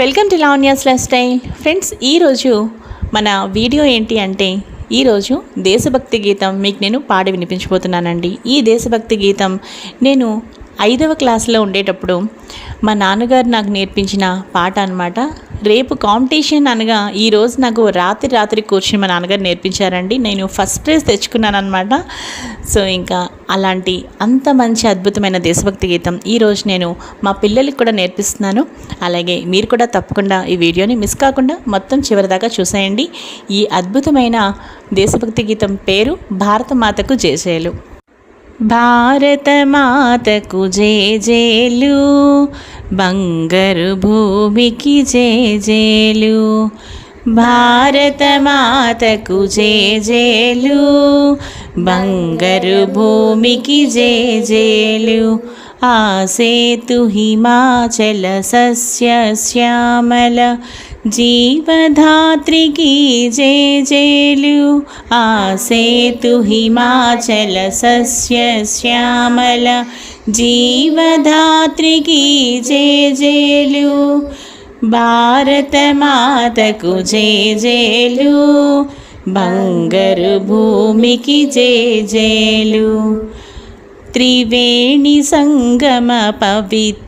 Welcome to Lavanya's lifestyle friends ఈరోజు మన video ఏంటి అంటే ఈరోజు దేశభక్తి గీతం మీకు నేను పాడి వినిపించబోతున్నానండి. ఈ దేశభక్తి గీతం నేను ఐదవ క్లాస్లో ఉండేటప్పుడు మా నాన్నగారు నాకు నేర్పించిన పాట అనమాట రేపు కాంపిటీషన్ అనగా ఈరోజు నాకు రాత్రి రాత్రి కూర్చుని మా నాన్నగారు నేర్పించారండి. నేను ఫస్ట్ ప్రైజ్ తెచ్చుకున్నాను అనమాట సో ఇంకా అలాంటి అంత మంచి అద్భుతమైన దేశభక్తి గీతం ఈరోజు నేను మా పిల్లలకి కూడా నేర్పిస్తున్నాను. అలాగే మీరు కూడా తప్పకుండా ఈ వీడియోని మిస్ కాకుండా మొత్తం చివరిదాకా చూసేయండి. ఈ అద్భుతమైన దేశభక్తి గీతం పేరు భారత మాతకు భారతమాతకు భారత మాతకు జేజేలు బంగారు భూమికి జేజేలు భారతమాతకు జేజేలు బంగారు భూమికి జేజేలు ఆ సేతు హిమాచల సస్య శ్యామల జీవధాత్రికి జేజేలు ఆ సేతు హిమాచల సస్య శ్యామల. జీవధాత్రికి జేజేలు భారత మాతకు జేజేలు బంగారు భూమికి జేజేలు త్రివేణి సంగమ పవిత్ర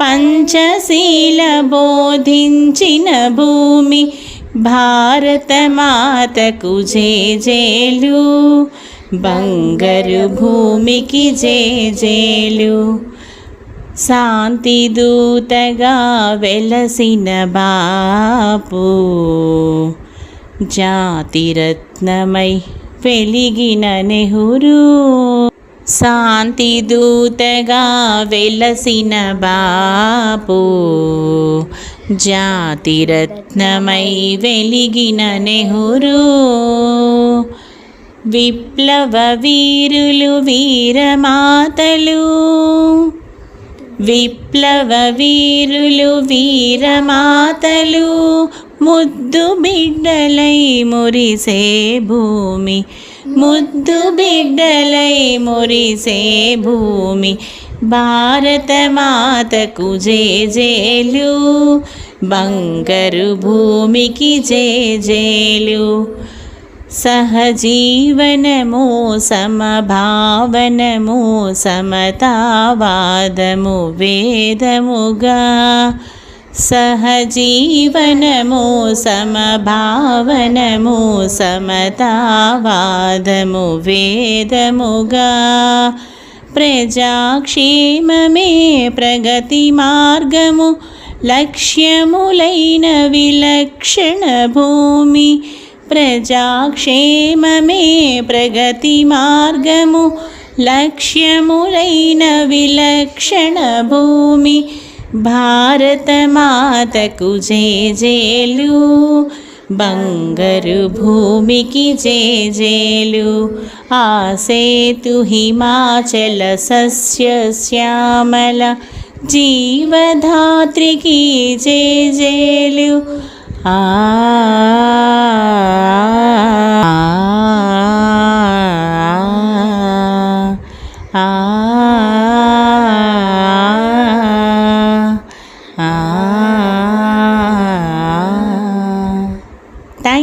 పంచశీల బోధించిన భూమి భారత మాతకు జేజేలు బంగారు భూమికి జేజేలు శాంతి దూతగా వెలసిన బాపు. జాతిరత్నమై వెలిగిన నెహ్రూ. శాంతి దూతగా వెలసిన బాపు జాతిరత్నమై వెలిగిన నెహ్రూ విప్లవ వీరులు వీరమాతలు విప్లవ వీరులు వీరమాతలు ముద్దు బిడ్డలై మురిసే భూమి ముద్దు బిడ్డలై మురిసే భూమి భారత మాతకు జేజేలు బంగారు భూమికి జేజేలు సహజీవనము సమభావనము సమతావాదము వేదముగా सहजीवनमो समभावनमो समतावादमु वेदमुगा प्रजाक्षेममे प्रगतिमार्गमु लक्ष्यमुलैन विलक्षणभूमि। प्रजाक्षेममे प्रगतिमार्गमु लक्ष्यमुलैन विलक्षणभूमि। మార్గము భారత మాతకు జేజేలు బంగారు భూమికి జేజేలు ఆ సేతు హిమాచల సస్య శ్యామల జీవధాత్రికి జేజేలు ఆ